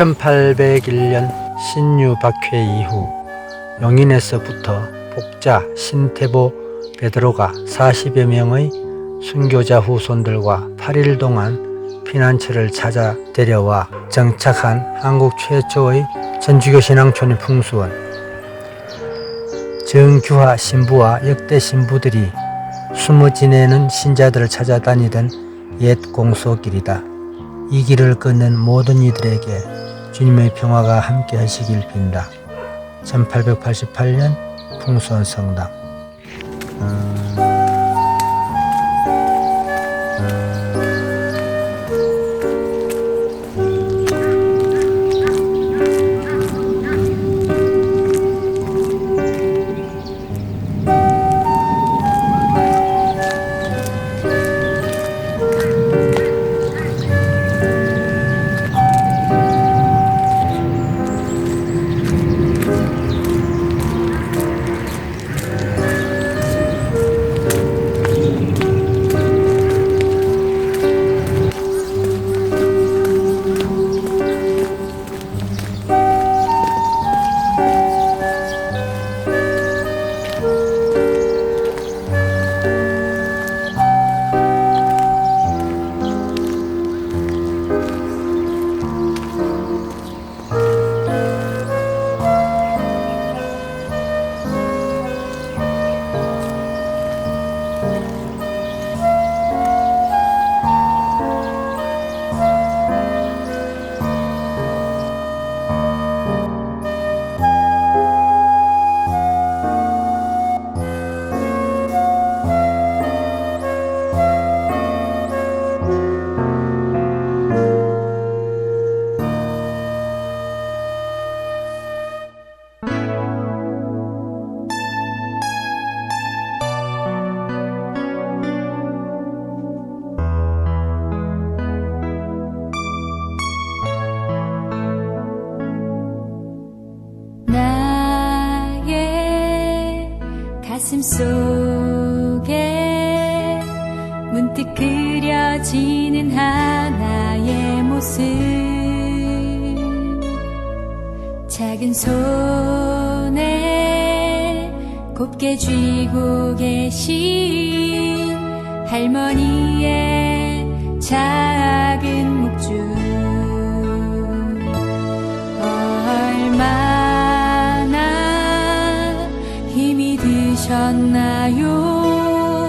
1801년 신유 박해 이후 용인에서부터 복자 신태보 베드로가 40여 명의 순교자 후손들과 8일 동안 피난처를 찾아 데려와 정착한 한국 최초의 전주교 신앙 촌의 풍수원 정규하 신부와 역대 신부들이 숨어 지내는 신자들을 찾아다니던 옛 공소길이다. 이 길을 걷는 모든 이들에게 주님의 평화가 함께 하시길 빈다. 1888년 풍수원 성당 나 가슴 속에 문득 그려지는 하나의 모습. 작은 손에 곱게 쥐고 계신 할머니의 작은 목줄 드셨나요?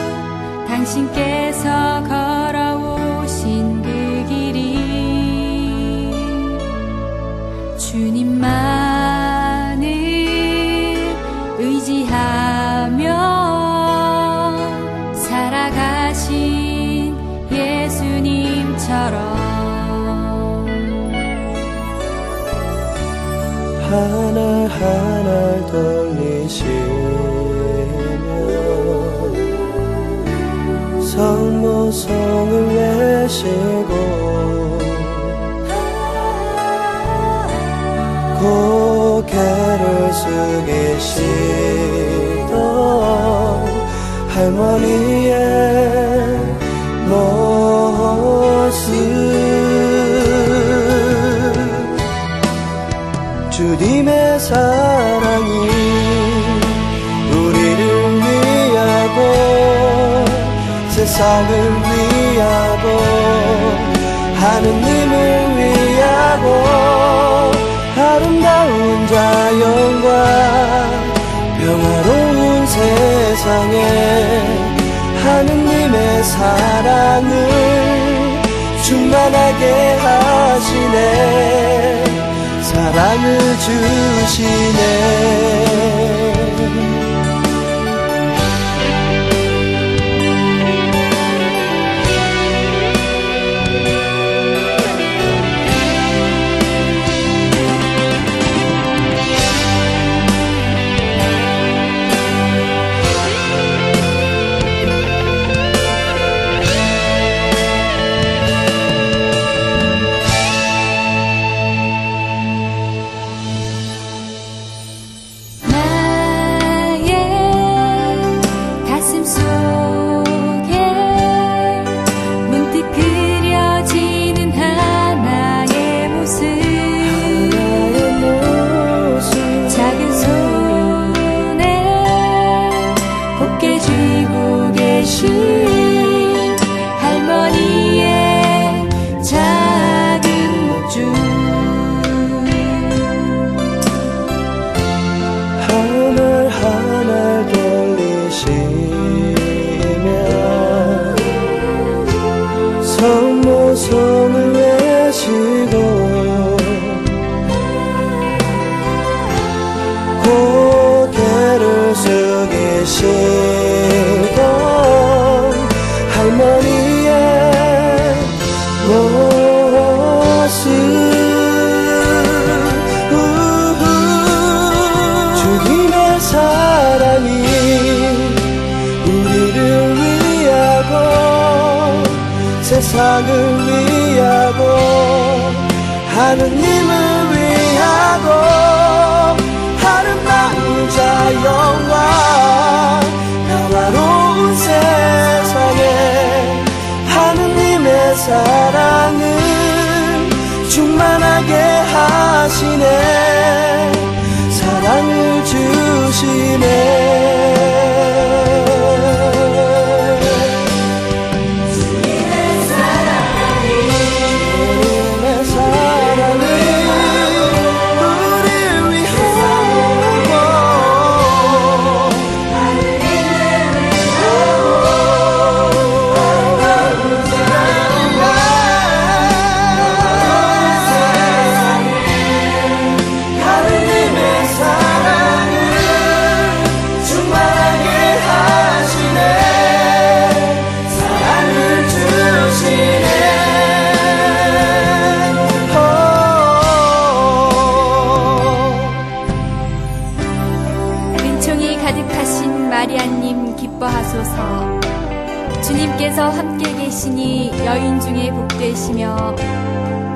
당신께서 걸어오신 그 길이 주님만을 의지하며 살아가신 예수님처럼 하늘하늘 돌리시 성모성을 내시고 고개를 숙이시던 할머니의 모습 주님의 사랑 세상을 위하고 하느님을 위하고 아름다운 자연과 평화로운 세상에 하느님의 사랑을 충만하게 하시네. 사랑을 주시네 사랑이 우리를 위하고 세상을 위하고 하느님을 위하고 아름다운 자연과 평화로운 세상에 하느님의 사랑을 충만하게 하시네. 사랑을 주시네 기뻐하소서. 주님께서 함께 계시니 여인 중에 복되시며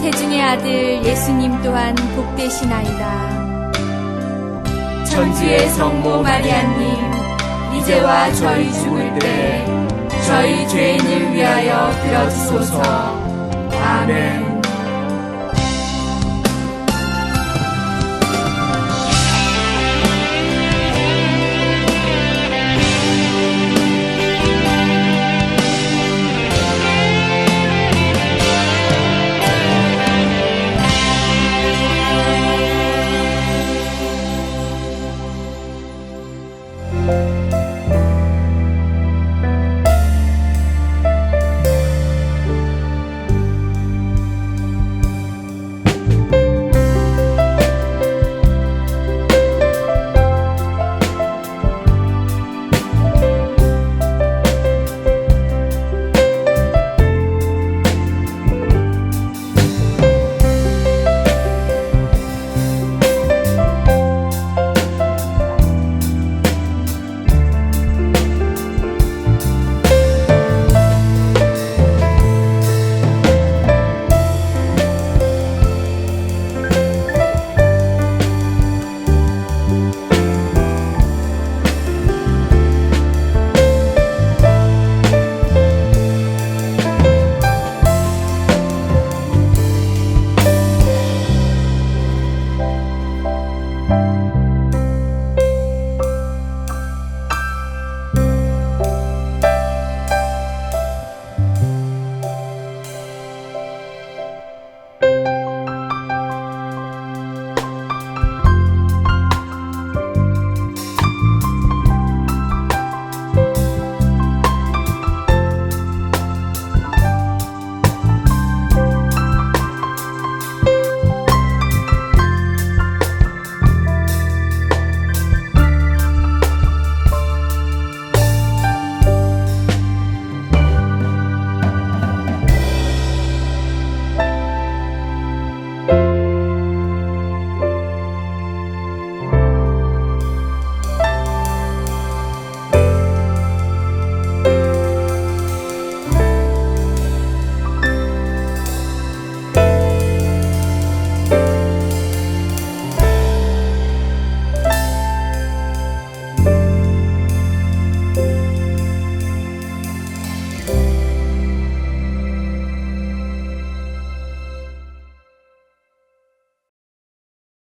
태중의 아들 예수님 또한 복되시나이다. 천주의 성모 마리아님 이제와 저희 죽을 때 저희 죄인을 위하여 들어주소서. 아멘